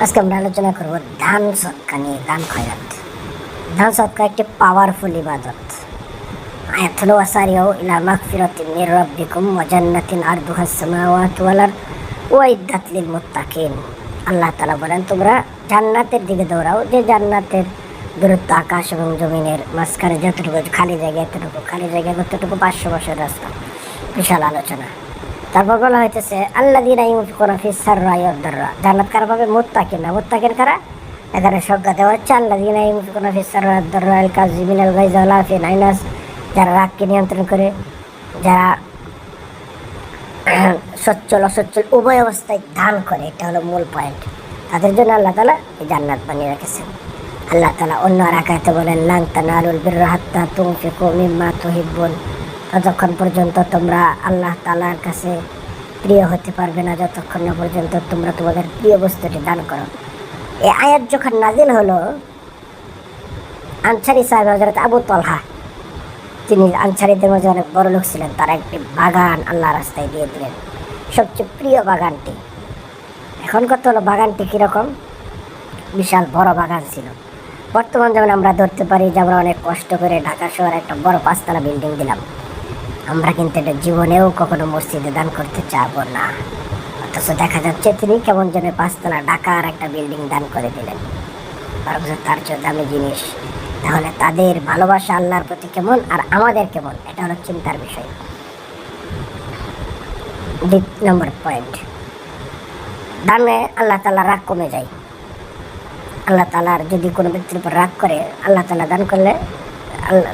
আজকে আমরা আলোচনা করব ধান সৎকা নিয়ে দান খয়রাত। ধান সৎকা একটি পাওয়ারফুল ইবাদত। আয়াতুল ওয়াসারিও ইলা মাগফিরাতিন মির রাব্বিকুম ওয়া জান্নাতিন আরদুহা সামাওয়াতু ওয়াল আরদ ওয়াইদ্দাত লিল মুত্তাকিন। আল্লাহ তাআলা বলেন, তোমরা জান্নাতের দিকে দৌড়াও, যে জান্নাতের দূরত্ব আকাশ এবং জমিনের মাঝখানে যতটুকু খালি জায়গা, এতটুকু খালি জায়গা কতটুকু পাঁচশো বছর রাস্তা। বিশাল আলোচনা। তারপর বলা হইতেছে আল্লাহ দিন জান্নাত কারা পাবে মোত্তাকিন না। কারা? এখানে সংজ্ঞা দেওয়া হচ্ছে আল্লাহ দিন নাইনাস। যারা রাগকে নিয়ন্ত্রণ করে, যারা সচ্ছল, অসচ্ছল উভয় অবস্থায় দান করে, এটা হলো মূল পয়েন্ট তাদের জন্য আল্লাহ তালা এই জান্নাত বানিয়ে রেখেছেন। আল্লাহ তালা অন্য রাখাতে বলেন, লাং তানালুল বিররা হাত্তা তুমফিকু মিম্মা তুহিব্বুন। ততক্ষণ পর্যন্ত তোমরা আল্লাহ তালার কাছে প্রিয় হতে পারবে না, যতক্ষণ না পর্যন্ত তোমরা তোমাদের প্রিয় বস্তুটি দান করো। এই আয়াত যখন নাজিল হলো, আনসারি সাহেব হজরত আবু তলহা, তিনি আনসারিদের মধ্যে অনেক বড় লোক ছিলেন, তারা একটি বাগান আল্লাহ রাস্তায় দিয়ে দিলেন। সবচেয়ে প্রিয় বাগানটি। এখন কত হলো, বাগানটি কীরকম? বিশাল বড় বাগান ছিল। বর্তমান যেমন আমরা ধরতে পারি যে আমরা অনেক কষ্ট করে ঢাকা শহরে একটা বড় পাঁচতলা বিল্ডিং দিলাম। আমরা কিন্তু এটা জীবনেও কখনো মসজিদে দান করতে চাবো না। অথচ দেখা যাচ্ছে তিনি কেমন যেন পাঁচতলা ঢাকার একটা বিল্ডিং দান করে দিলেন। বরং তার চেয়ে দামি জিনিস। তাহলে তাদের ভালোবাসা আল্লাহর প্রতি কেমন আর আমাদের কেমন? এটা হলো চিন্তার বিষয়। Number point. দানে আল্লাহ তালা রাগ কমে যায়। আল্লাহ তালার যদি কোনো ব্যক্তির উপর রাগ করে, আল্লাহ তালা দান করলে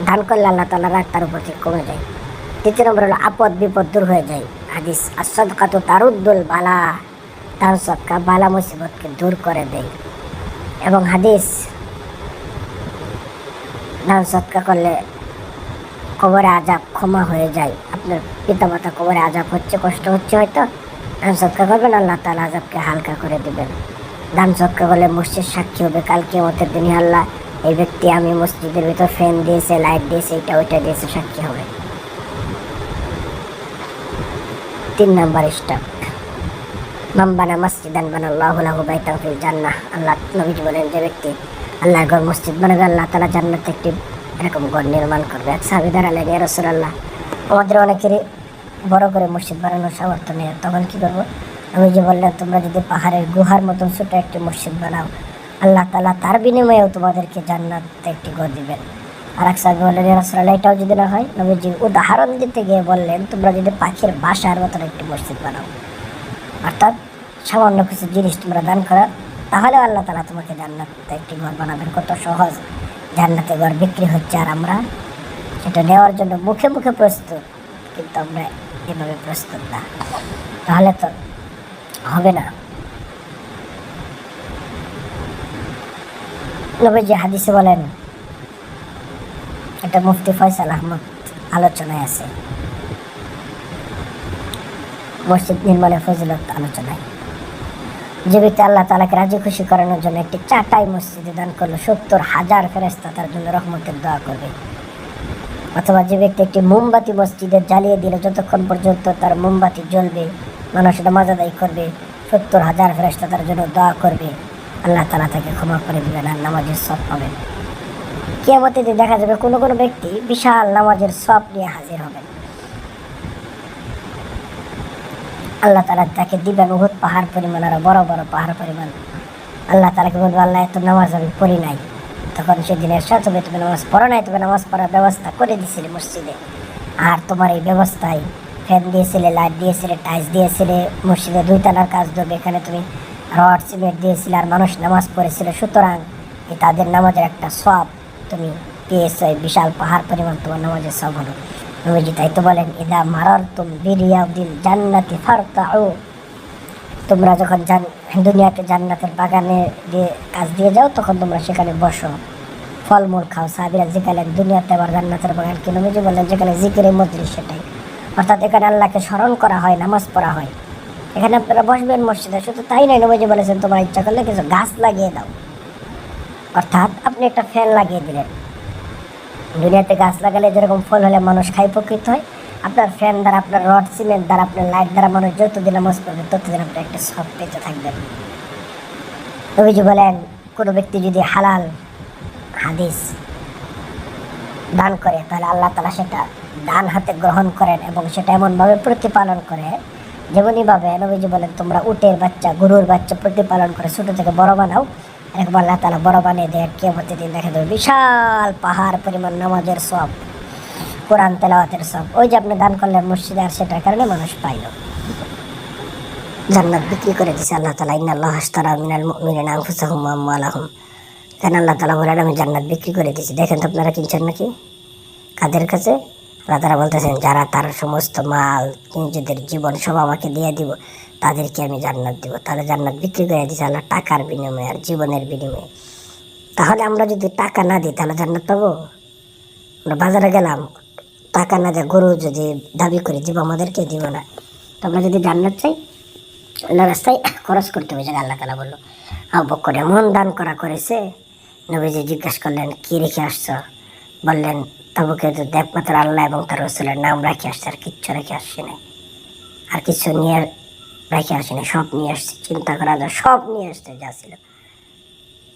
দান করলে আল্লাহ তালা রাগ তার উপর কমে যায়। দ্বিতীয় নম্বর হলো আপদ বিপদ দূর হয়ে যায়। হাদিস আসদকা তো তারুদ্দুল বালা তার সৎকা বালা মুসিবতকে দূর করে দেয় এবং হাদিস দান সৎকা করলে কবরে আজাব ক্ষমা হয়ে যায়। আপনার পিতামাতা কবরে আজাব হচ্ছে কষ্ট হচ্ছে হয়তো দান সৎকা করবেন আল্লাহ তালা আজাবকে হালকা করে দেবেন? দান সৎকা করলে মসজিদ সাক্ষী হবে, কালকে মতের দিনে আল্লাহ এই ব্যক্তি আমি মসজিদের ভিতর ফ্যান দিয়েছে, লাইট দিয়েছে এটা ওইটা দিয়েছে, সাক্ষী হবে। তিন নাম্বার স্টাফ মাম্বানা মসজিদান বানাল্লাহু লাহু বাইতান ফিল জান্নাহ। আল্লাহ নবীজি বলেন, যে ব্যক্তি আল্লাহ ঘর মসজিদ বানাবে, আল্লাহ তালা জান্নাতে একটি এরকম ঘর নির্মাণ করবে। এক সাহাবি দাঁড়ালেন ইয়া রাসূলুল্লাহ, আমাদের অনেকেরই বড় করে মসজিদ বানানোর সামর্থ্য নেই, তখন কী করব? আমি যে বললাম তোমরা যদি পাহাড়ের গুহার মতন ছোটো একটি মসজিদ বানাও, আল্লাহ তালা তার বিনিময়েও তোমাদেরকে জান্নাতে একটি ঘর দিবেন। আর এক সাহেব এটাও যদি না হয়? নবীজি উদাহরণ দিতে গিয়ে বললেন, তোমরা যদি পাখির বাসার মতন একটি মসজিদ বানাও, অর্থাৎ সামান্য কিছু জিনিস তোমরা দান করো, তাহলে আল্লাহ তালা তোমাকে জান্নাতে একটি ঘর বানাবেন কত সহজ। জান্নাতে ঘর বিক্রি হচ্ছে আর আমরা সেটা নেওয়ার জন্য মুখে মুখে প্রস্তুত, কিন্তু আমরা এভাবে প্রস্তুত না। তাহলে তো হবে না। নবীজি হাদিসে বলেন এটা মুফতি ফয়সাল আহমদ আলোচনায় আছে। মসজিদ নির্মাণের ফজিলত আলোচনায়। যে ব্যক্তি আল্লাহ তালাকে রাজি খুশি করানোর জন্য একটি চাটাই মসজিদে দান করল, সত্তর হাজার ফেরেস্তা তার জন্য রহমতের দোয়া করবে। অথবা যে ব্যক্তি একটি মোমবাতি মসজিদে জ্বালিয়ে দিল, যতক্ষণ পর্যন্ত তার মোমবাতি জ্বলবে, মানুষ এটা মজাদাই করবে, সত্তর হাজার ফেরেস্তা তার জন্য দোয়া করবে, আল্লাহ তালা তাকে ক্ষমা করে দেবেন আর নামাজের সব পাবেন। কেয়ামতে দেখা যাবে কোনো কোনো ব্যক্তি বিশাল নামাজের সব নিয়ে হাজির হবেন আল্লাহ তালা তাকে দিবেন বহুত পাহাড় পরিমাণ আরও বড় বড় পাহাড় পরিমাণ আল্লাহ তালাকে বলব, আল্লাহ, এত নামাজ আমি পড়ি নাই। তখন সেদিন এরশাদ হবে, তুমি নামাজ পড়ো নাই, তুমি নামাজ পড়ার ব্যবস্থা করে দিয়েছিলে মসজিদে। আর তোমার এই ব্যবস্থায় ফ্যান দিয়েছিলে, লাইট দিয়েছিলে, টাইলস দিয়েছিলে, মসজিদে দুই তালার কাজ দেবে এখানে তুমি রড, সিমেন্ট দিয়েছিলে, আর মানুষ নামাজ পড়েছিল। সুতরাং তাদের নামাজের একটা সব তুমি পেয়েছ বিশাল পাহাড় পরিমাণ তোমার নামাজের সব হলো। নবীজি তাই তো বলেন, ইদা মারার তুম বিরিয়াউদ্দিন জান্নাতি ফারতাউ তোমরা যখন জান, দুনিয়াতে জান্নাতের বাগানে দিয়ে কাজ দিয়ে যাও, তখন তোমরা সেখানে বসো। ফলমূল খাও। সাহাবিরা যেখানে দুনিয়াতে আবার জান্নাতের বাগান কি? নবীজি বললেন যেখানে জিকিরে মজলিস সেটাই। অর্থাৎ এখানে আল্লাহকে স্মরণ করা হয়, নামাজ পড়া হয়। এখানে আপনারা বসবেন মসজিদে, শুধু তাই নয়, নবীজি বলেছেন, তোমার ইচ্ছা করলে কিছু গাছ লাগিয়ে দাও। অর্থাৎ আপনি একটা ফ্যান লাগিয়ে দিলেন। দুনিয়াতে গাছ লাগালে যেরকম ফল হলে মানুষ খাই প্রকৃত হয়। আপনার ফ্যান দ্বারা, আপনার রড, সিমেন্ট দ্বারা, আপনার লাইট দ্বারা মানুষ যতদিন নামাজ পড়বে ততদিন আপনি একটা সব পেতে থাকবেন। নবীজি বলেন, কোনো ব্যক্তি যদি হালাল হাদিস দান করে, তাহলে আল্লাহ তালা সেটা ডান হাতে গ্রহণ করেন এবং সেটা এমনভাবে প্রতিপালন করে যেমনইভাবে নবীজি বলেন, তোমরা উটের বাচ্চা, গরুর বাচ্চা প্রতিপালন করে, ছোটো থেকে বড় বানাও। এরকম আল্লাহ তালা বড় বানিয়ে দেয় কেমতে দিন দেখা দেবে। বিশাল পাহাড়, পরিমাণ নামাজের সব কোরআন তেলাওয়াতের সব ওই যে আপনি দান করলেন মসজিদে, আর সেটার কারণে মানুষ পাইল। জান্নাত বিক্রি করে দিছে আল্লাহ তালা ইন্না আল্লাহ হাস্তারা মিনাল আনফুসাহুম ওয়া আমওয়ালাহুম। কেন আল্লাহ তালা বলেন, আমি জান্নাত বিক্রি করে দিয়েছি দেখেন তো আপনারা কিনছেন নাকি? কাদের কাছে? তারা বলতেছেন, যারা তার সমস্ত মাল, নিজেদের জীবন সব আমাকে দিয়ে দিব, তাদেরকে আমি জান্নাত দিব। তাহলে জান্নাত বিক্রি করে দিয়েছে আল্লাহ টাকার বিনিময়ে আর জীবনের বিনিময়ে। তাহলে আমরা যদি টাকা না দিই, তাহলে জান্নাত পাবো? আমরা বাজারে গেলাম, টাকা না দিয়ে গরু যদি দাবি করে দিব আমাদেরকে দিব না। তো আমরা যদি জান্নাত চাই আল্লাহ রাস্তায় খরচ করতে হবে জায়গা আল্লাহ তালা বলল। বক্কর এমন দান করা করেছে, নবীজি জিজ্ঞাসা করলেন, কী রেখে আসছ? বললেন তো একমাত্র আল্লাহ এবং তার রসুলের নাম রেখে আসছে, আর কিচ্ছু রেখে আসছে না আর কিছু নিয়ে রেখে না সব নিয়ে আসছে, চিন্তা করা যায়, সব নিয়ে আসছে, যা ছিল।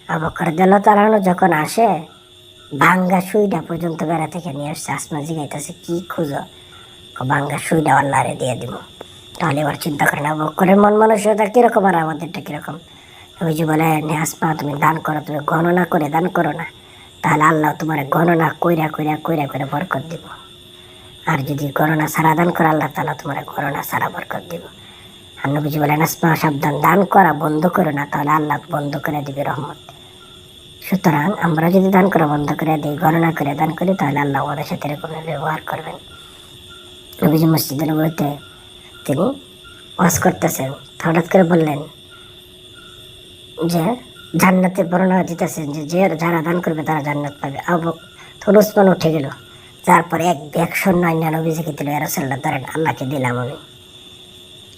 আবু বক্কর দিল তালানো যখন আসে ভাঙ্গা সুইটা পর্যন্ত বেড়া থেকে নিয়ে আসছে, আসমা জিগাইতেছে, কি খুঁজো? ক ভাঙ্গা সুইটা আল্লাহরে দিয়ে দিব তাহলে এবার চিন্তা করেন, আবু বক্করের মন মানসিকতা কীরকম আর আমাদেরটা কীরকম? নবীজি বলে নে আসমা, তুমি দান করো, তুমি গণনা করে দান করো না। তাহলে আল্লাহ তোমার গণনা কইরা কইরা কইরা করে বরকত দিব। আর যদি গণনা সারা দান করে আল্লাহ তালা তোমার গণনা সারা বরকত দিব। আর নবীজি বলেন, আসমা, সাবধান, দান করা বন্ধ করো না, তাহলে আল্লাহ বন্ধ করে দিবে রহমত। সুতরাং আমরা যদি দান করা বন্ধ করে দিই, গণনা করে দান করি, তাহলে আল্লাহ আমাদের সাথে এরকম ব্যবহার করবেন। নবীজি মসজিদের বইতে তিনি ওয়াজ করতেছেন। হঠাৎ করে বললেন যে জান্নাতের বর্ণনা দিতেছেন যে যে যারা দান করবে তারা জান্নাত পাবে। আবু উসমান উঠে গেল। তারপরে এক ব্যাগ সৈন্য আইনা নবীজিকে দিল এরসল্লাহ ধরেন আল্লাহকে দিলাম আমি।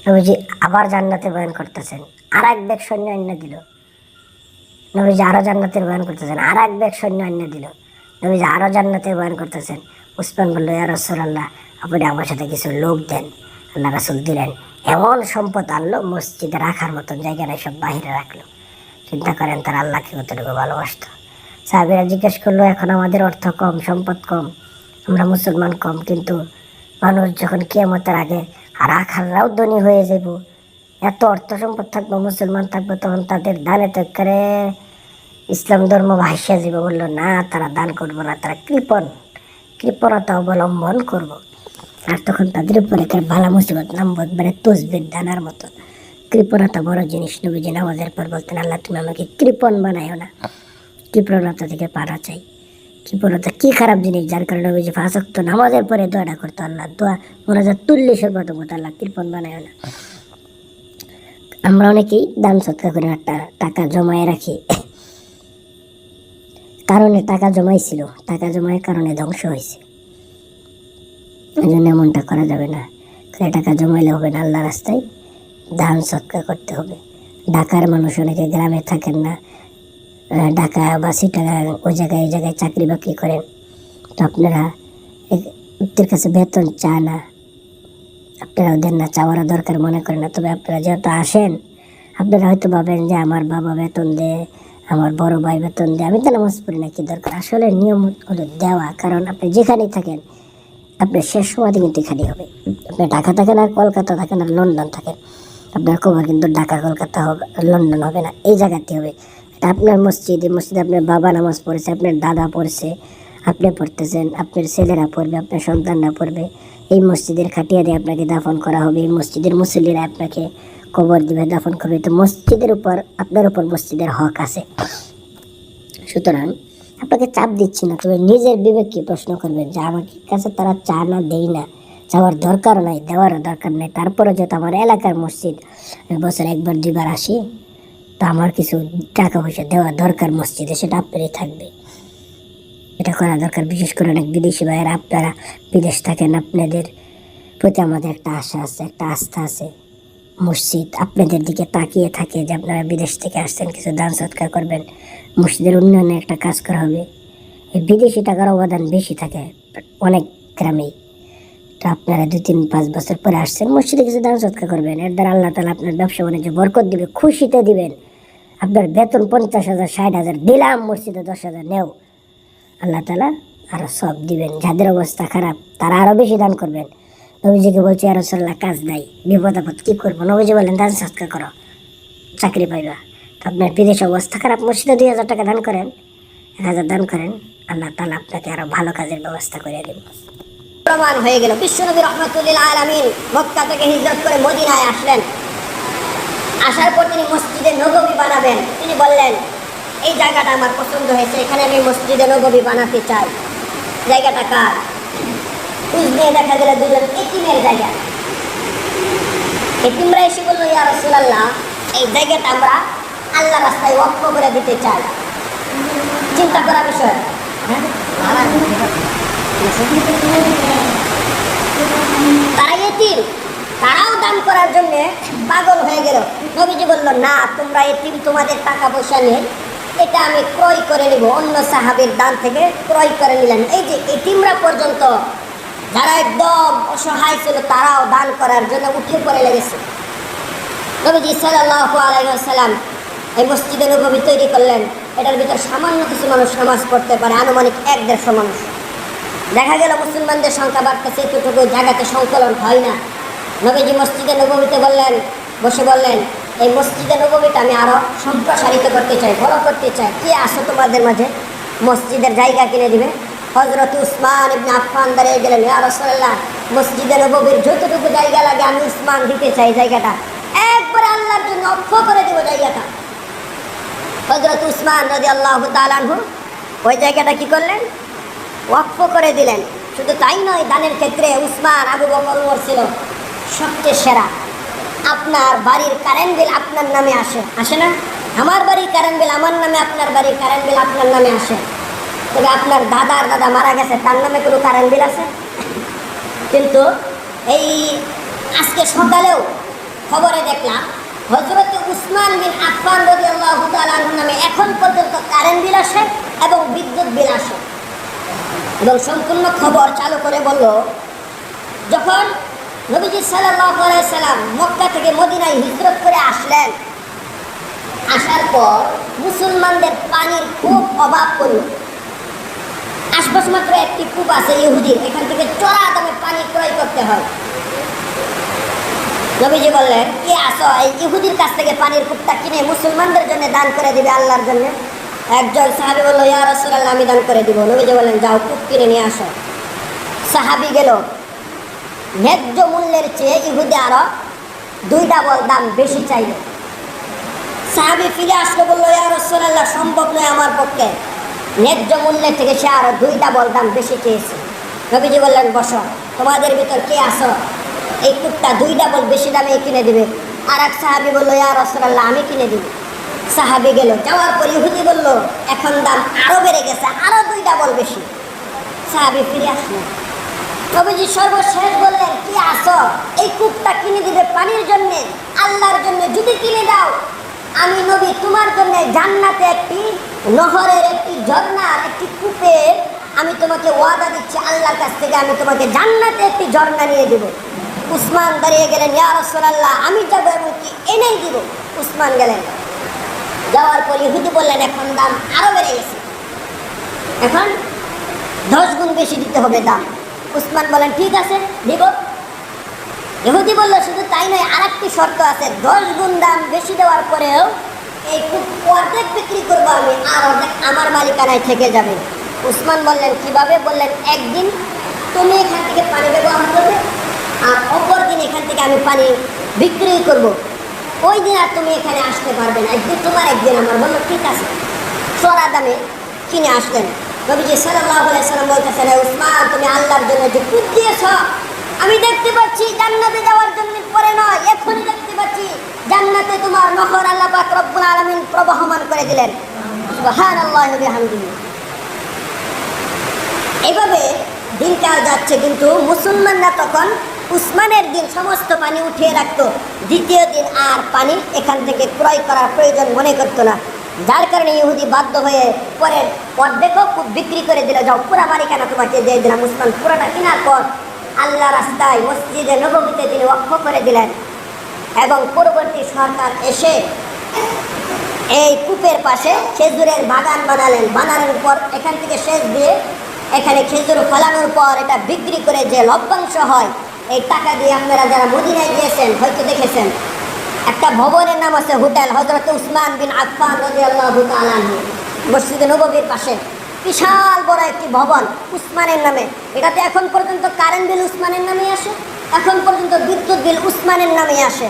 নবীজি আবার জান্নাতের বয়ান করতেছেন। আর এক ব্যাগ সৈন্য আইনা দিল। নবীজি আরও জান্নাতের বয়ান করতেছেন। আর এক ব্যাগ সৈন্য আইনা দিল। নবীজি আরও জান্নাতের বয়ান করতেছেন। উসমান বলল রসল্লাহ আপনি আমার সাথে কিছু লোক দেন। আল্লাহ রাসুল দিলেন। এমন সম্পদ আনলো, মসজিদে রাখার মতন জায়গা সব বাহিরে রাখল। চিন্তা করেন, তার আল্লাহকে কতটুকু ভালোবাসতো? সাহাবিরা জিজ্ঞেস করল, এখন আমাদের অর্থ কম, সম্পদ কম, আমরা মুসলমান কম, কিন্তু মানুষ যখন কিয়ামতের আগে আর আখাররাও ধনী হয়ে যাব এত অর্থ সম্পদ থাকব, মুসলমান থাকব, তখন তাদের দানে তো করে ইসলাম ধর্ম ভাসিয়া যাবে বলল, না, তারা দান করব না, তারা কৃপণ, কৃপণতা অবলম্বন করব। আর তখন তাদের উপরে একটা ভালা মুসিবত, নামবো, একবারে তসবির দানার মতো। কৃপণতা বড় জিনিস নবীজি নামাজের পর বলতেন, আল্লাহ তুমি আমাকে কৃপণ বানাইও না। কৃপণতা থেকে পারা চাই কৃপণতা কি খারাপ জিনিস, যার কারণে নবীজি ফাঁসক্ত নামাজের পরে দোয়াটা করতো আল্লাহ। দোয়া মনে যায় তুল্লি সর্বত আল্লাহ, কৃপণ বানাইও না। আমরা অনেকেই দান সৎকার করে একটা টাকা জমায়ে রাখি। কারণে টাকা জমাইছিল, টাকা জমায়ের কারণে ধ্বংস হয়েছে। এই জন্য এমনটা করা যাবে না। টাকা জমাইলে হবে না আল্লাহ রাস্তায়। দান সৎকার করতে হবে। ঢাকার মানুষ অনেকে গ্রামে থাকেন না। ঢাকা বা সিটাগাং ওই জায়গায় এই জায়গায় চাকরি বাকরি করেন। তো আপনারা ওদের কাছে বেতন চান না আপনারা ওদের না চাওয়ার দরকার মনে করেন না। তবে আপনারা যেহেতু আসেন, আপনারা হয়তো ভাবেন যে আমার বাবা বেতন দেয়, আমার বড় ভাই বেতন দেয়, আমি তো নামাজ পড়ি না, কি দরকার? আসলে নিয়ম হলো দেওয়া, কারণ আপনি যেখানেই থাকেন আপনি শেষ সময়তে কিন্তু এখানেই হবে। আপনি ঢাকা থাকেন আর কলকাতা থাকেন আর লন্ডন থাকেন। আপনার কবর কিন্তু ঢাকা, কলকাতা হবে, লন্ডন হবে না, এই জায়গাতে হবে। এটা আপনার মসজিদ এই মসজিদে আপনার বাবা নামাজ পড়েছে, আপনার দাদা পড়ছে, আপনি পড়তেছেন, আপনার ছেলেরা পড়বে, আপনার সন্তানরা পড়বে। এই মসজিদের খাটিয়া দিয়ে আপনাকে দাফন করা হবে, এই মসজিদের মুসল্লিরা আপনাকে কবর দিবে, দাফন করবে। তো মসজিদের উপর, আপনার উপর মসজিদের হক আছে। সুতরাং আপনাকে চাপ দিচ্ছি না, তবে নিজের বিবেককে প্রশ্ন করবেন যে আমার কাছে তারা চা না দেই না। চাওয়ার দরকার নাই, দেওয়ারও দরকার নেই। তারপরে যেহেতু আমার এলাকার মসজিদ বছর একবার দুইবার আসি, তা আমার কিছু টাকা পয়সা দেওয়া দরকার মসজিদে, সেটা আপনারই থাকবে। এটা করা দরকার, বিশেষ করে অনেক বিদেশি ভাইয়েরা, আপনারা বিদেশ থাকেন, আপনাদের প্রতি আমাদের একটা আশা আছে, একটা আস্থা আছে। মসজিদ আপনাদের দিকে তাকিয়ে থাকে যে আপনারা বিদেশ থেকে আসছেন, কিছু দান সৎকার করবেন। মসজিদের উন্নয়নে একটা কাজ করা হবে। এই বিদেশি টাকার অবদান বেশি থাকে অনেক গ্রামেই। আপনারা দুই তিন পাঁচ বছর পরে আসছেন, মসজিদে কিছু দান সৎকার করবেন। এর দ্বারা আল্লাহ তালা আপনার ব্যবসা বাণিজ্য বরকত দিবে, খুশিতে দিবেন। আপনার বেতন পঞ্চাশ হাজার, ষাট হাজার, দিলাম মসজিদে দশ হাজার, নেও। আল্লাহ তালা আরও সব দিবেন। যাদের অবস্থা খারাপ, তারা আরও বেশি দান করবেন। নবীজিকে বলছে আর রসল্লাহ কাজ নাই। বিপদ আপদ কি করব? নবীজি বলেন দান সৎকার করো। চাকরি পাইবা। তো আপনার বিদেশ অবস্থা খারাপ, মসজিদে দুই হাজার টাকা দান করেন। এক হাজার দান করেন। আল্লাহ তালা আপনাকে আরও ভালো কাজের ব্যবস্থা করে দেবে। প্রমাণ হয়ে গেল। বিশ্বনবী রহমতুল্লিল আলমিন মক্কা থেকে হিজরত করে মদিনায় আসলেন। আসার পর তিনি মসজিদে নববী বানাবেন। তিনি বললেন, এই জায়গাটা আমার পছন্দ হয়েছে, এখানে আমি মসজিদে নববী বানাতে চাই। জায়গাটা কার? খোঁজ নিয়ে দেখা গেল দুজন এতিমের জায়গা। এতিমরা এসে বলল, ইয়া রসুলাল্লাহ, এই জায়গাটা আমরা আল্লাহ রাস্তায় ওয়াক্ফ করে দিতে চাই। চিন্তা করা বিষয়। তারাও দান করার জন্য হয়ে গেল। নবীজি বলল, না, তোমরা তোমাদের টাকা পয়সা নেই। এটা আমি ক্রয় করে নিব। অন্য সাহাবের দান থেকে ক্রয় করে নিলেন। এই যে পর্যন্ত যারা একদম ছিল দান করার জন্য উঠে পড়ে লেগেছে। নবীজি ওয়াসাল্লাম এই মসজিদে নবী তৈরি করলেন। এটার ভিতর সামান্য কিছু মানুষ নামাজ পড়তে পারে, আনুমানিক এক দেড়শো মানুষ। দেখা গেল মুসলমানদের সংখ্যা বাড়তেছে, এতটুকু জায়গাতে সংকলন হয় না। নবীজি মসজিদে নবমীতে বললেন, বসে বললেন, এই মসজিদে নবমীটা আমি আরও সম্প্রসারিত করতে চাই, বড় করতে চাই। কে আসো তোমাদের মাঝে? মসজিদের জায়গা কিনে দিবে? হজরত উসমান ইবনে আফফান দাঁড়িয়ে গেলেন, ইয়া রাসূলুল্লাহ, মসজিদে নববীর যতটুকু জায়গা লাগে, আমি উসমান দিতে চাই জায়গাটা। একবারে আল্লাহর জন্য অক্ষ করে দেবো জায়গাটা। হজরত উসমান রদি আল্লাহ তালানহু ওই জায়গাটা কি করলেন? ওয়াকফ করে দিলেন। শুধু তাই নয়, দানের ক্ষেত্রে উসমান আবু বকর উমর ছিল সবচেয়ে সেরা। আপনার বাড়ির কারেন্ট বিল আপনার নামে আসে। আসে না? আমার বাড়ির কারেন্ট বিল আমার নামে, আপনার বাড়ির কারেন্ট বিল আপনার নামে আসে। তবে আপনার দাদার দাদা মারা গেছে, তার নামে কোনো কারেন্ট বিল আছে? কিন্তু এই আজকে সকালেও খবরে দেখলাম হজরত উসমান বিন আফফান রদি আল্লাহ নামে এখন পর্যন্ত কারেন্ট বিল আসে এবং বিদ্যুৎ বিল আসে। এবং সম্পূর্ণ খবর চালু করে বলল, যখন নবীজি সাল্লাম মক্কা থেকে মদিনায় হিজরত করে আসলেন, আসার পর মুসলমানদের পানির খুব অভাব পড়ল। আশপাশ মাত্র একটি কূপ আছে ইহুদির এখান থেকে চড়া দামে পানি ক্রয় করতে হয়। নবীজি বললেন কে আসো, এই ইহুদির কাছ থেকে পানির কূপটা কিনে মুসলমানদের জন্য দান করে দিবে আল্লাহর জন্য। একজন সাহাবি বলল, ইয়া রাসূলুল্লাহ, আমি দান করে দিব। নবীজি বললেন, যাও, কূপ কিনে নিয়ে আসো। সাহাবি গেল। ন্যায্য মূল্যের চেয়ে ইহুদি আরও দুই ডাবল দাম বেশি চাইল। সাহাবি ফিরে আসলো, বলল, ইয়া রাসূলুল্লাহ, সম্ভব নয় আমার পক্ষে। ন্যায্য মূল্যের থেকে সে আরও দুই ডাবল দাম বেশি চেয়েছে। নবীজি বললেন, বসো, তোমাদের ভিতর কে আসো এই কুটটা দুই ডাবল বেশি দামে কিনে দিবে। আর এক সাহাবি বলল, ইয়া রসরাল্লাহ আমি কিনে দিব। সাহাবি গেল, যাওয়ার পর ইহুদি বলল, এখন দাম আরও বেড়ে গেছে আরও দুই ডাবল বেশি। সাহাবি ফিরে আসলো। নবীজি সর্বশেষ বললেন, কি আসো এই কূপটা কিনে দিবে পানির জন্যে, আল্লাহর জন্য যদি কিনে দাও। আমি নবী, তোমার জন্য জান্নাতে একটি, নহরের একটি ঝর্ণার একটি কূপের আমি তোমাকে ওয়াদা দিচ্ছি, আল্লাহর কাছ থেকে আমি তোমাকে জান্নাতে একটি ঝর্ণা নিয়ে দেবো। উসমান দাঁড়িয়ে গেলেন, ইয়া আমি যাব এবং কি এনেই দিব। উসমান গেলেন যাওয়ার পর ইহুদি বললেন, এখন দাম আরও বেড়ে গেছে। এখন দশ গুণ বেশি দিতে হবে দাম। উসমান বলেন, ঠিক আছে, দিব। ইহুদি বলল, শুধু তাই নয় আর একটি শর্ত আছে। দশ গুণ দাম বেশি দেওয়ার পরেও এই অর্ধেক বিক্রি করব আমি, আর অর্ধেক আমার মালিকানায় থেকে যাবে। উসমান বললেন, কীভাবে? বললেন, একদিন তুমি এখান থেকে পানি ব্যবহার করবে, আর অপর দিন এখান থেকে আমি পানি বিক্রি করব। ওই দিন আর তুমি এখানে আসতে পারবে না। একদিন তোমার, একদিন আমার। বলল ঠিক আছে। চড়া দামে কিনে আসলেন। নবীজি আলাইহি সাল্লাম বলতেছেন "হে উসমান, তুমি আল্লাহর জন্য যে কুদ দিয়েছ, আমি দেখতে পাচ্ছি জান্নাতে যাওয়ার জন্য পরে নয়, এখনই দেখতে পাচ্ছি জান্নাতে তোমার নহর আল্লাহ পাক রব্বুল আলামিন প্রবাহমান করে দিলেন। আল্লাহ ওয়া বিহামদিহি। এইভাবে দিনকাল যাচ্ছে, কিন্তু মুসলমানরা তখন উসমানের দিন সমস্ত পানি উঠিয়ে রাখতো। দ্বিতীয় দিন আর পানি এখান থেকে ক্রয় করার প্রয়োজন মনে করতো না। যার কারণে ইহুদি বাধ্য হয়ে পরে অর্ধেকও খুব বিক্রি করে দিল। যাও, পুরা বাড়ি কেন তোমাকে দিয়ে দিলাম? উসমান পুরাটা কেনার পর আল্লাহ রাস্তায় মসজিদে নবমীতে তিনি অক্ষ করে দিলেন। এবং পরবর্তী সরকার এসে এই কূপের পাশে খেজুরের বাগান বানালেন। বানানোর পর এখান থেকে শেষ দিয়ে এখানে খেজুর ফলানোর পর এটা বিক্রি করে যে লভ্যাংশ হয় এই টাকা দিয়ে আপনারা যারা মদিনায় গিয়েছেন, হয়তো দেখেছেন, একটা ভবনের নাম আছে হোটেল হজরত উসমান বিন আফফান রাদিয়াল্লাহু তাআলা মসজিদে নববীর পাশে। বিশাল বড় একটি ভবন উসমানের নামে। এটাতে এখন পর্যন্ত কারেন্ট বিল উসমানের নামে আসে, এখন পর্যন্ত বিদ্যুৎ বিল উসমানের নামে আসে।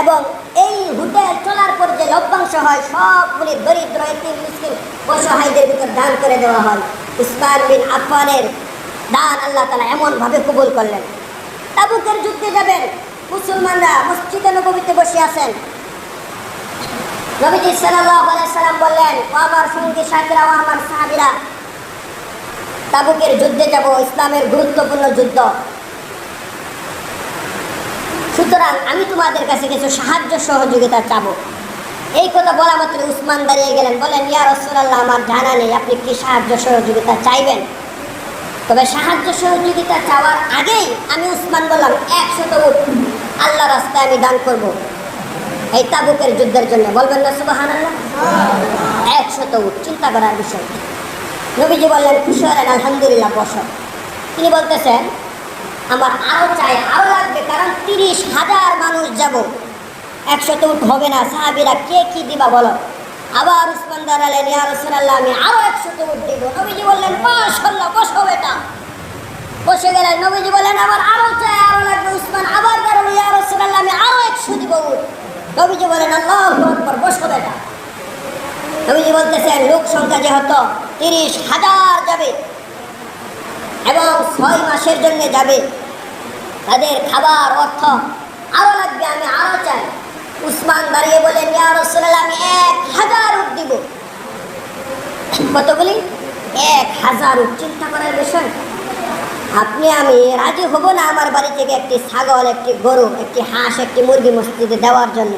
এবং এই হোটেল চলার পর যে লভ্যাংশ হয়, সবগুলি দরিদ্র, এতিম মিসকিন অসহায়দের ভিতর দান করে দেওয়া হয়। উসমান বিন আফফানের দান আল্লাহ তালা এমনভাবে কবুল করলেন। তাবুকের যুদ্ধে যাবেন মুসলমানরা মসজিদে নবীতে বসে আছেন। নবীজি সাল্লাম বললেন, ও আমার সঙ্গী সাথীরা, ও আমার সাহাবীরা, তাবুকের যুদ্ধে যাব, ইসলামের গুরুত্বপূর্ণ যুদ্ধ। সুতরাং আমি তোমাদের কাছে কিছু সাহায্য সহযোগিতা চাবো। এই কথা বলা মাত্র উসমান দাঁড়িয়ে গেলেন। বলেন ইয়া রসুল্লাহ আমার জানা নেই, আপনি কি সাহায্য সহযোগিতা চাইবেন? তবে সাহায্য সহযোগিতা চাওয়ার আগেই আমি উসমান বললাম, একশত উঠ, আল্লাহ রাস্তায় আমি দান করব। এই তাবুকের যুদ্ধের জন্য বলবেন না সুবাহান একশত উঠ, চিন্তা করার বিষয় নবীজি বললেন, খুশি হলেন, আলহামদুলিল্লাহ, বস। তিনি বলতেছেন, আমার আরও চাই আরও লাগবে, কারণ তিরিশ হাজার মানুষ যাব। একশত উঠ হবে না, সাহাবিরা কে কি দিবা বলো? আবার উসমান দাঁড়ালেন, ইয়া রসুলাল্লাহ, আমি আরও একশত উঠ দিব। নবীজি বললেন মাশাল্লাহ বসো বেটা। বসে গেলেন, নবীজি বললেন আমার আরও চাই আরও লাগবে উসমান, আবার দাঁড়াল ইয়া রসুলাল্লাহ, আমি আরও একশো দিব নবীজি বলেন আল্লাহ আকবর, বসো বেটা। নবীজি বলতেছেন, লোক সংখ্যা যেহেতু তিরিশ হাজার যাবে এবং ছয় মাসের জন্য যাবে, তাদের খাবার অর্থ আরও লাগবে, আমি আরও চাই। উসমান দাঁড়িয়ে বলেন ইয়া রাসূলুল্লাহ, আমি এক হাজার উঠ দিব। কতগুলি এক হাজার উঠ চিন্তা করার বিষয়, আপনি, আমি রাজি হব না আমার বাড়ি থেকে একটি ছাগল, একটি গরু, একটি হাঁস, একটি মুরগি মসজিদে দেওয়ার জন্য।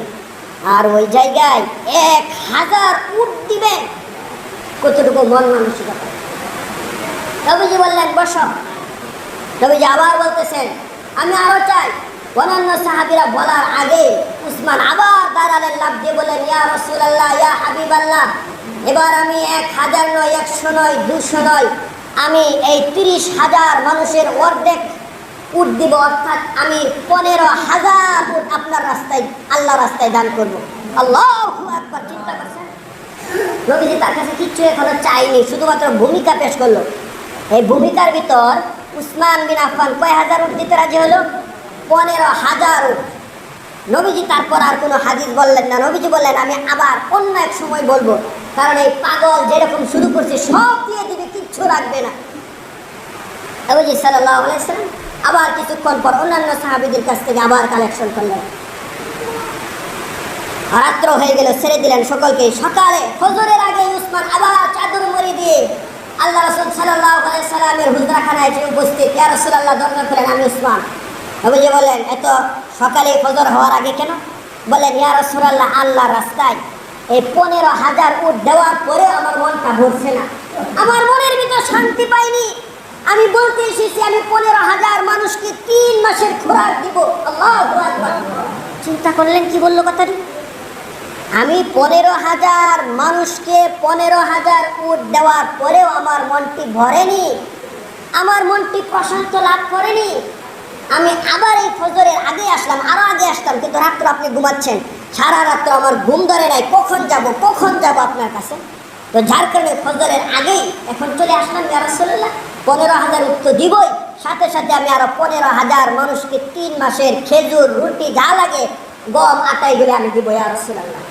আর ওই জায়গায় এক হাজার উঠ দিবেন। কতটুকু মন মানসিকতা? নবীজি বললেন, বস। নবীজি আবার বলতেছেন, আমি আরও চাই। অন্যান্য সাহাবিরা বলার আগে উসমান আবার দাঁড়ালেন লাভ দিয়ে বলেন ইয়া রসুলাল্লাহ, ইয়া হাবিব আল্লাহ এবার আমি এক হাজার নয়, একশো নয়, দুশো নয়, আমি এই তিরিশ হাজার মানুষের অর্ধেক উট দিব, অর্থাৎ আমি পনেরো হাজার উট আপনার রাস্তায় আল্লাহ রাস্তায় দান করব। আল্লাহ চিন্তা করছেন? নবীজি তার কাছে কিচ্ছু এখনও চাইনি, শুধুমাত্র ভূমিকা পেশ করল। এই ভূমিকার ভিতর উসমান বিন আফফান কয় হাজার উট দিতে রাজি হলো? পনেরো হাজার। নবীজি তারপর আর কোনো হাদিস বললেন না। নবীজি বললেন, আমি আবার অন্য এক সময় বলব। কারণ এই পাগল যেরকম শুরু করছে, সব দিয়ে দিবে, কিচ্ছু রাখবে না। নবীজি সাল্লাহ আবার কিছুক্ষণ পর অন্যান্য সাহাবিদের কাছ থেকে আবার কালেকশন করলেন। রাত্র হয়ে গেল, ছেড়ে দিলেন সকলকে। সকালে ফজরের আগে উসমান আবার চাদর মরি দিয়ে আল্লাহ রসুল সাল্লাহ সাল্লামের হুজরাখানায় উপস্থিত, ইয়া রসুল্লাহ দরজা করেন আমি উসমান। নবীজি বলেন এত সকালে ফজর হওয়ার আগে কেন? বলেন ইয়া রসুল্লাহ আল্লাহ রাস্তায় এই পনেরো হাজার উঠ দেওয়ার পরেও আমার মনটা ভরছে না। আমার মনের ভিতর শান্তি পাইনি। আমি বলতে এসেছি, আমি পনেরো হাজার মানুষকে তিন মাসের খোরাক দিব। চিন্তা করলেন, কি বলল কথাটি? আমি পনেরো হাজার মানুষকে পনেরো হাজার উট দেওয়ার পরেও আমার মনটি ভরেনি। আমার মনটি প্রশান্ত লাভ করেনি। আমি আবার এই ফজরের আগে আসলাম, আরও আগে আসলাম কিন্তু রাত্র আপনি ঘুমাচ্ছেন। সারা রাত্র আমার ঘুম ধরে নাই, কখন যাব কখন যাব আপনার কাছে? তো কারণে ফজরের আগেই এখন চলে আসলাম ইয়ারসোল্লাহ পনেরো হাজার উত্তর দিবই। সাথে সাথে আমি আরও পনেরো হাজার মানুষকে তিন মাসের খেজুর, রুটি যা লাগে, গম, আটাই করে আমি দিব ইয়ারসোল্লাহ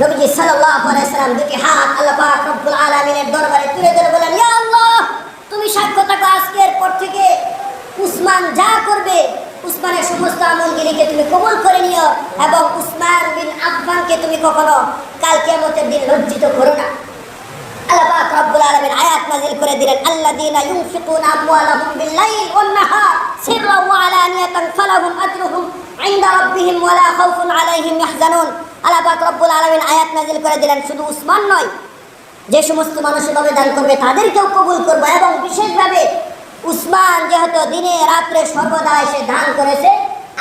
নবীজি সাল্লাম দুটি হাত আল্লাহ আলামিনের দরবারে তুলে ধরে আল্লাহ, তুমি সাক্ষ্য থাকো আজকের পর থেকে। উসমান যা করবে, উসমানের সমস্ত আমলগুলিকে তুমি কবুল করে নিও এবং উসমান বিন আফফানকে তুমি কখনো কাল কিয়ামতের দিন লজ্জিত করো না। আলামিন আয়াত করে দিলেন আলামিন আয়াত করে দিলেন, শুধু উসমান নয়, যে সমস্ত মানুষ এভাবে দান করবে, তাদেরকেও কবুল করব এবং বিশেষভাবে উসমান যেহেতু দিনে রাত্রে সর্বদা এসে দান করেছে,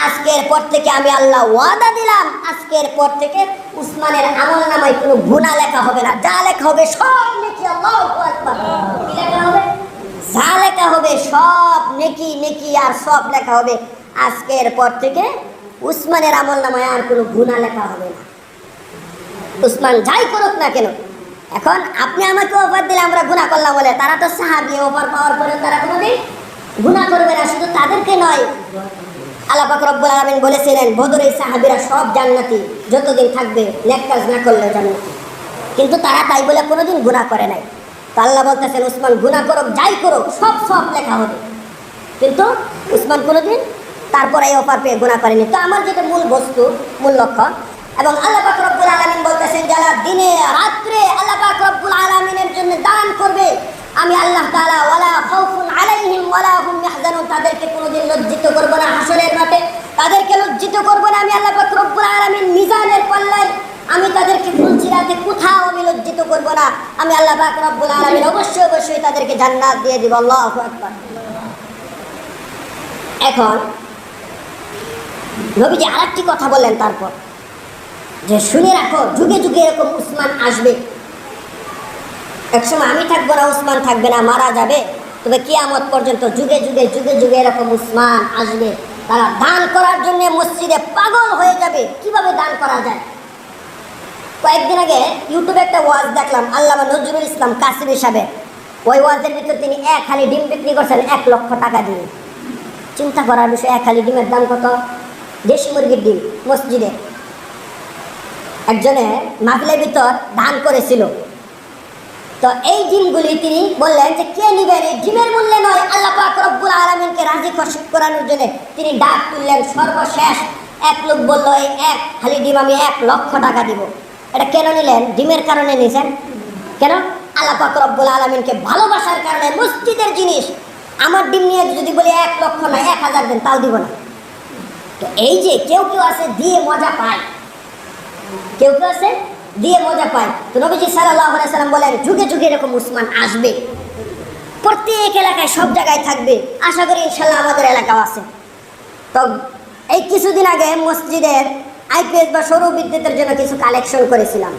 আজকের পর থেকে আমি আল্লাহ ওয়াদা দিলাম, আজকের পর থেকে উসমানের আমল নামায় কোনো গুণা লেখা হবে না। যা লেখা হবে সব নেকি, আল্লাহু হবে? যা লেখা হবে সব নেকি নেকি আর সব লেখা হবে। আজকের পর থেকে উসমানের আমল নামায় আর কোনো গুণা লেখা হবে না। উসমান যাই করুক না কেন এখন আপনি আমাকে অফার দিলে আমরা গুণা করলাম বলে, তারা তো সাহাবি অফার পাওয়ার পরে তারা কোনোদিন গুণা করবে না, শুধু তাদেরকে নয়। আল্লাহ পাক রব্বুল আলামিন বলেছিলেন বদরের সাহাবিরা সব জান্নাতি, যতদিন থাকবে নেক কাজ না করলে জান্নাতি। কিন্তু তারা তাই বলে কোনোদিন গুণা করে নাই। তো আল্লাহ বলতেছেন, উসমান গুণা করুক, যাই করুক, সব সব লেখা হবে। কিন্তু উসমান কোনোদিন তারপরে এই অফার পেয়ে গুণা করেনি। তো আমার যেটা মূল বস্তু, মূল লক্ষ্য এবং আল্লাহ রব্বুল আলামিন বলতেছেন, যারা দিনে, রাত্রে আল্লাহ রব্বুল আলামিনের জন্য দান করবে, আমি আল্লাহ তাদেরকে কোনোদিন লজ্জিত করব না হাসরের মাঠে, তাদেরকে লজ্জিত করব না আমি আল্লাহ পাক রব্বুল আলামিন মিজানের পাল্লায়, আমি তাদেরকে ফুলচিরাতে কোথাও আমি লজ্জিত করব না, আমি আল্লাহ পাক রব্বুল আলামিন অবশ্যই অবশ্যই তাদেরকে জান্নাত দিয়ে দিব, আল্লাহু আকবার। এখন নবীজি আরেকটি কথা বললেন তারপর। যে শুনে রাখো, যুগে যুগে এরকম উসমান আসবে। একসময় আমি থাকব না, উসমান থাকবে না, মারা যাবে। তবে কিয়ামত পর্যন্ত যুগে যুগে যুগে যুগে এরকম উসমান আসবে। তারা দান করার জন্য মসজিদে পাগল হয়ে যাবে। কীভাবে দান করা যায়? কয়েকদিন আগে ইউটিউবে একটা ওয়াজ দেখলাম, আল্লামা নজরুল ইসলাম কাসিম হিসাবে ওই ওয়াজের ভিতর তিনি এক খালি ডিম বিক্রি করছেন এক লক্ষ টাকা দিয়ে। চিন্তা করার বিষয়, এক খালি ডিমের দাম কত? দেশি মুরগির ডিম, মসজিদে। একজনে মাহফিলের ভিতর দান করেছিল। তো এই ডিমগুলি তিনি বললেন যে, কে নিবেন এই ডিমের মূল্যে নয়, আল্লাহ পাক আলমিনকে রাজি খুশি করানোর জন্য তিনি ডাক তুললেন। সর্বশেষ এক লোক বলল, এই এক, খালি ডিম আমি এক লক্ষ টাকা দিব। এটা কেন নিলেন? ডিমের কারণে নিছেন? কেন? আল্লাহ পাক রব্বুল আলমিনকে ভালোবাসার কারণে মসজিদের জিনিস আমার ডিম নিয়ে যদি বলি এক লক্ষ না এক হাজার দেন, তাও দিব না। তো এই যে কেউ কেউ আছে, দিয়ে মজা পায়। কেউ কেউ আছে? দিয়ে মজা পায়। তো নবীজি সাল্লাহ সাল্লাম বলেন, যুগে যুগে এরকম উসমান আসবে। প্রত্যেক এলাকায়, সব জায়গায় থাকবে। আশা করি ইনশাল্লাহ আমাদের এলাকাও আছে। তো এই কিছুদিন আগে মসজিদের আইপিএস বা সৌর বিদ্যুতের জন্য কিছু কালেকশন করেছিলাম।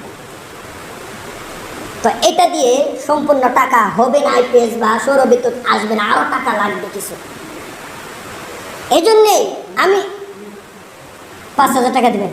তো এটা দিয়ে সম্পূর্ণ টাকা হবে না আইপিএস বা সৌর বিদ্যুৎ, আসবে না। আরও টাকা লাগবে কিছু। এই আমি পাঁচ হাজার টাকা দেবেন।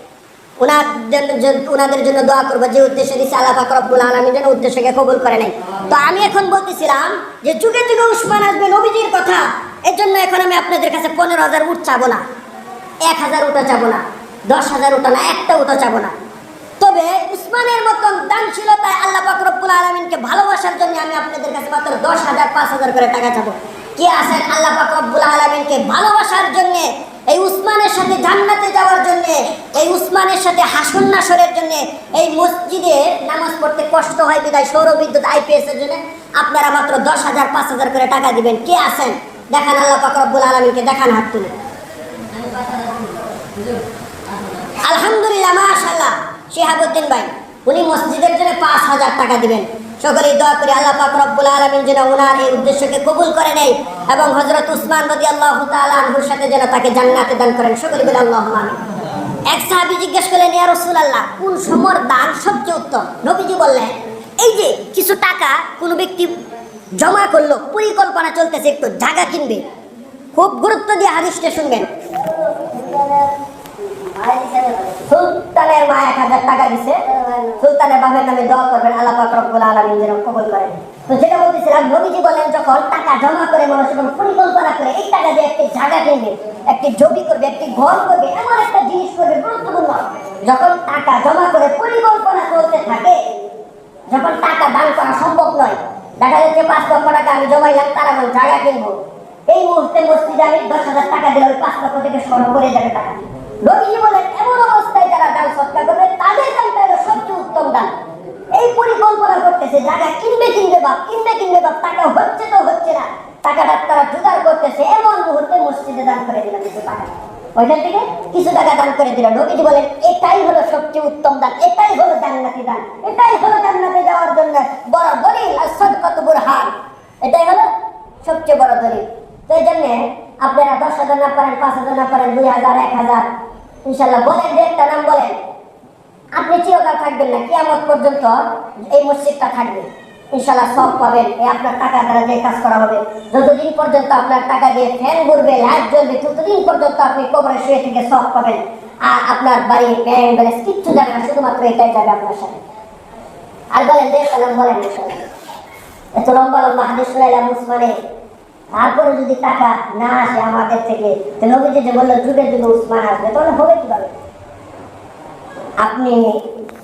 জন্য ওনাদের জন্য দোয়া করব, যে উদ্দেশ্যে দিচ্ছে আল্লাহ পাক রব্বুল আলমীর জন্য উদ্দেশ্যকে কবুল করে নাই তো আমি এখন বলতেছিলাম যে যুগে যুগে উসমান আসবে নবীজির কথা এর জন্য এখন আমি আপনাদের কাছে পনেরো হাজার উঠ চাবো না, এক হাজার উঠা চাবো না, দশ হাজার উঠা না, একটা উঠা চাবো না। তবে উসমানের মতন দানশীলতায় আল্লাহ পাক রব্বুল আলমিনকে ভালোবাসার জন্য আমি আপনাদের কাছে মাত্র দশ হাজার, পাঁচ হাজার করে টাকা চাবো। কে আছেন আল্লাহ পাক রব্বুল আলমিনকে ভালোবাসার জন্য এই উসমানের সাথে জান্নাতে যাওয়ার জন্য, এই উসমানের সাথে হাসন নাসরের জন্য, এই মসজিদে নামাজ পড়তে কষ্ট হয় বিদায় সৌর বিদ্যুৎ আইপিএস এর জন্য, আপনারা মাত্র দশ হাজার, পাঁচ হাজার করে টাকা দিবেন। কে আছেন? দেখান আল্লাহ পাক রব্বুল আলমিনকে, দেখান হাত তুলে। আলহামদুলিল্লাহ মাশাল্লাহ শিহাবুদ্দিন ভাই, উনি মসজিদের জন্য পাঁচ হাজার টাকা দিবেন। সকলেই দোয়া করে আল্লাহ পাক রব্বুল আলমিন যেন ওনার এই উদ্দেশ্যকে কবুল করে নেয় এবং হজরত উসমান রদি আল্লাহ আনহুর সাথে যেন তাকে জান্নাতে দান করেন। সকলে বলে আল্লাহ আমিন। এক সাহাবি জিজ্ঞেস করলেন, ইয়া রসুল আল্লাহ কোন সমর দান সবচেয়ে উত্তম? নবীজি বললেন, এই যে কিছু টাকা কোনো ব্যক্তি জমা করল, পরিকল্পনা চলতেছে, একটু জায়গা কিনবে। খুব গুরুত্ব দিয়ে হাদিসটা শুনবেন। সুলতানের মা এক হাজার টাকা দিছে। সুলতানের বাবার নামে দোয়া করবেন, আল্লাহ রব্বুল আলামিন যেন কবুল করেন। তো যেটা বলতেছিলাম, নবীজি বলেন, যখন টাকা জমা করে মানুষ যখন পরিকল্পনা করে, এই টাকা দিয়ে একটি জায়গা কিনবে, একটি জমি করবে, একটি ঘর করবে, এমন একটা জিনিস করবে, গুরুত্বপূর্ণ। যখন টাকা জমা করে পরিকল্পনা করতে থাকে, যখন টাকা দান করা সম্ভব নয়, দেখা যাচ্ছে পাঁচ লক্ষ টাকা আমি জমাইলাম, তার এখন জায়গা কিনবো। এই মুহূর্তে মসজিদে আমি দশ হাজার টাকা দিলে ওই পাঁচ লক্ষ থেকে সরব করে যাবে টাকা। নবীজি বলেন এমন অবস্থায় যারা দান সৎকার করবে, তাদের দানটা সবচেয়ে উত্তম দান। এই পরিকল্পনা করতেছে জায়গা কিনবে কিনবে বাপ, কিনবে কিনবে বাপ, টাকা হচ্ছে তো হচ্ছে না। টাকাটা তারা জোগাড় করতেছে, এমন মুহূর্তে মসজিদে দান করে দিলাম কিছু টাকা। ওইখান থেকে কিছু টাকা দান করে দিল নবীজি বলেন, এটাই হলো সবচেয়ে উত্তম দান, এটাই হলো জান্নাতি দান, এটাই হলো জান্নাতে যাওয়ার জন্য বড় দলিল আর সদকত বুরহান। এটাই হলো সবচেয়ে বড় দলিল। তো এই জন্য আপনারা দশ হাজার না পারেন, পাঁচ হাজার না পারেন, দুই হাজার, এক হাজার, ইনশাল্লাহ বলেন যে নাম বলেন। আপনি চিরকাল থাকবেন না, কিয়ামত পর্যন্ত এই মসজিদটা থাকবে। ইনশাল্লাহ সব পাবেন, এই আপনার টাকা দ্বারা যে কাজ করা হবে। যতদিন পর্যন্ত আপনার টাকা দিয়ে ফ্যান ঘুরবে, লাইট জ্বলবে, ততদিন পর্যন্ত আপনি কবরে শুয়ে থেকে সব পাবেন। আর আপনার বাড়ি, ব্যাংক ব্যালেন্স কিচ্ছু যাবে না, শুধুমাত্র এটাই যাবে আপনার সাথে। আর বলেন একটা বলেন এত লম্বা লম্বা হাদিস শুনাইলাম উসমানে। তারপরে যদি টাকা না আসে আমাদের থেকে, তো নবীজি যে বলল, যুগে যুগে উসমান আসবে তাহলে হবে কীভাবে? আপনি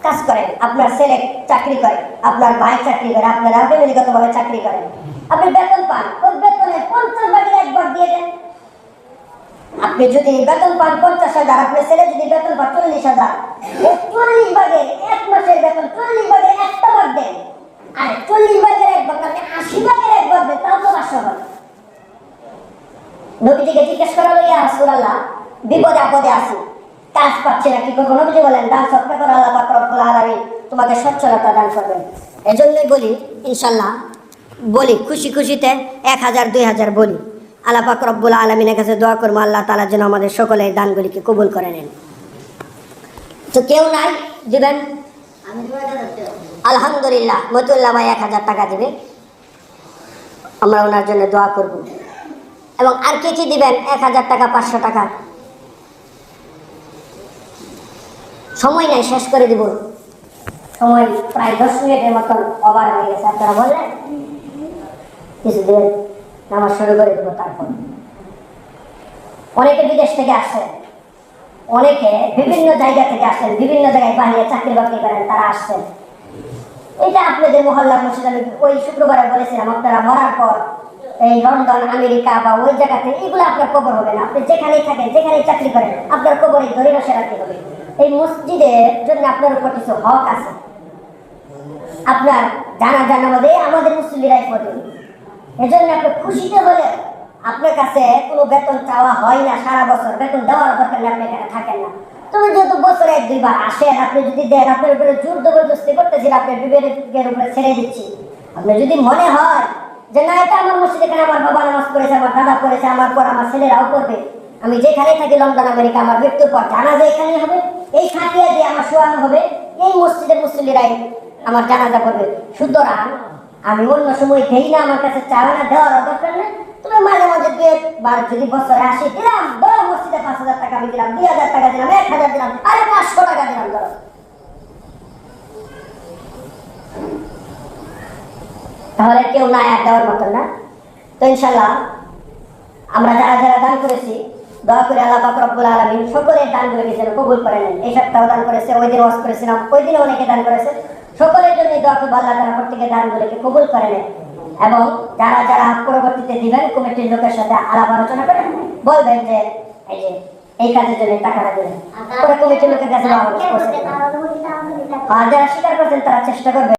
কাজ করেন, আপনার ছেলে চাকরি করে, আপনার ভাই চাকরি করে, আপনারা ফ্যামিলিগতভাবে চাকরি করেন আপনি বেতন পান, ওই বেতনে পঞ্চাশ ভাগের এক ভাগ দিয়ে দেন। আপনি যদি বেতন পান পঞ্চাশ হাজার, আপনার ছেলে যদি বেতন পান চল্লিশ হাজার চল্লিশ ভাগের এক মাসের বেতন, চল্লিশ ভাগের একটা ভাগ দেন। আর চল্লিশ ভাগের এক ভাগ আপনি আশি ভাগের এক ভাগ দেন, তাও তো পাঁচশো ভাগ নবীজিকে জিজ্ঞেস করা হলো ইয়া রাসূলুল্লাহ, বিপদে আপদে আছি। কাজ পাচ্ছি না কি করব নবীজি বলেন? দান সৎকা করে আল্লাহ পাক রব্বুল আলামিন তোমাকে সচ্ছলতা দান করবেন। এজন্যই বলি ইনশাল্লাহ বলি, খুশি খুশিতে এক হাজার, দুই হাজার বলি। আল্লাহ রব্বুল আলমিনের কাছে দোয়া করব, আল্লাহ তালা যেন আমাদের সকলের দানগুলিকে কবুল করে নেন। তো কেউ নাই? দিবেন? আলহামদুলিল্লাহ, মতুল্লাহ ভাই এক হাজার টাকা দিবে। আমরা ওনার জন্য দোয়া করব। এবং আর কে কি দিবেন? এক হাজার টাকা, পাঁচশো টাকা। সময় নাই, শেষ করে দিব। সময় প্রায় দশ মিনিটের মতন ওভার হয়ে গেছে, আপনারা বললেন? কিছু দিন নামাজ শুরু করে দেবো তারপর। অনেকে বিদেশ থেকে আসছেন অনেকে বিভিন্ন জায়গা থেকে আসছেন বিভিন্ন জায়গায় বাহিরে চাকরি বাকরি করেন, তারা আসছেন। এটা আপনাদের মহল্লার মসজিদ, আমি ওই শুক্রবারে বলেছিলাম, আপনারা মরার পর এই লন্ডন, আমেরিকা বা ওই জায়গাতে এগুলো আপনার কবর হবে না। আপনি যেখানেই থাকেন, যেখানেই চাকরি করেন, আপনার কবরে ধরে বসে রাখতে হবে। এই মসজিদের জন্য আপনার উপর কিছু হক আছে। আপনার জানা জানা মধ্যে আমাদের মুসলিমরাই পড়বে এজন্য আপনি খুশিতে হলে আপনার কাছে কোনো বেতন চাওয়া হয় না, সারা বছর বেতন দেওয়ার দরকার নেই, আপনি এখানে থাকেন না। তবে যেহেতু বছরে এক, দুইবার আসেন, আপনি যদি দেন, আপনার উপরে জোর জবরদস্তি করতেছেন, আপনার বিবেকের উপরে ছেড়ে দিচ্ছি। আপনার যদি মনে হয় যে না, এটা আমার মসজিদ, এখানে আমার বাবা নামাজ করেছে আমার দাদা করেছে আমার পর আমার ছেলেরাও করবে আমি যেখানে থাকি লন্ডন, আমেরিকা, আমার মৃত্যুর পর জানাজা এখানে হবে, এই খাটিয়া দিয়ে আমার শোয়ানো হবে, এই মসজিদের মুসলিরাই আমার জানাজা করবে। সুতরাং আমি অন্য সময় দেই না, আমার কাছে চাবে না, দেওয়ার দরকার নেই। তুমি মাঝে মাঝে দুই বার যদি বছরে আসি, দিলাম, ধরো মসজিদে পাঁচ হাজার টাকা আমি দিলাম, দুই হাজার টাকা দিলাম, এক হাজার দিলাম, আরে পাঁচশো টাকা দিলাম, ধরো। তাহলে কেউ না এক দেওয়ার মতন না। তো ইনশাল্লাহ আমরা যারা যারা দান করেছি দয়া করে আল্লাহ রব্বুল আলামিন সকলের দানগুলোকে যেন কবুল করে নেন। এই সপ্তাহ দান করেছে ওই দিন ওয়াজ করেছিলাম ওই দিনে অনেকে দান করেছে। সকলের জন্য দোয়া করব আল্লাহ তারা প্রত্যেকের দানগুলোকে কবুল করে নেন। এবং যারা যারা পরবর্তীতে দিবেন কমিটির লোকের সাথে আলাপ আলোচনা করে বলবেন যে এই যে এই কাজের জন্য টাকাটা দেবেন পরে কমিটির লোকের কাছে যারা স্বীকার করছেন তারা চেষ্টা করবে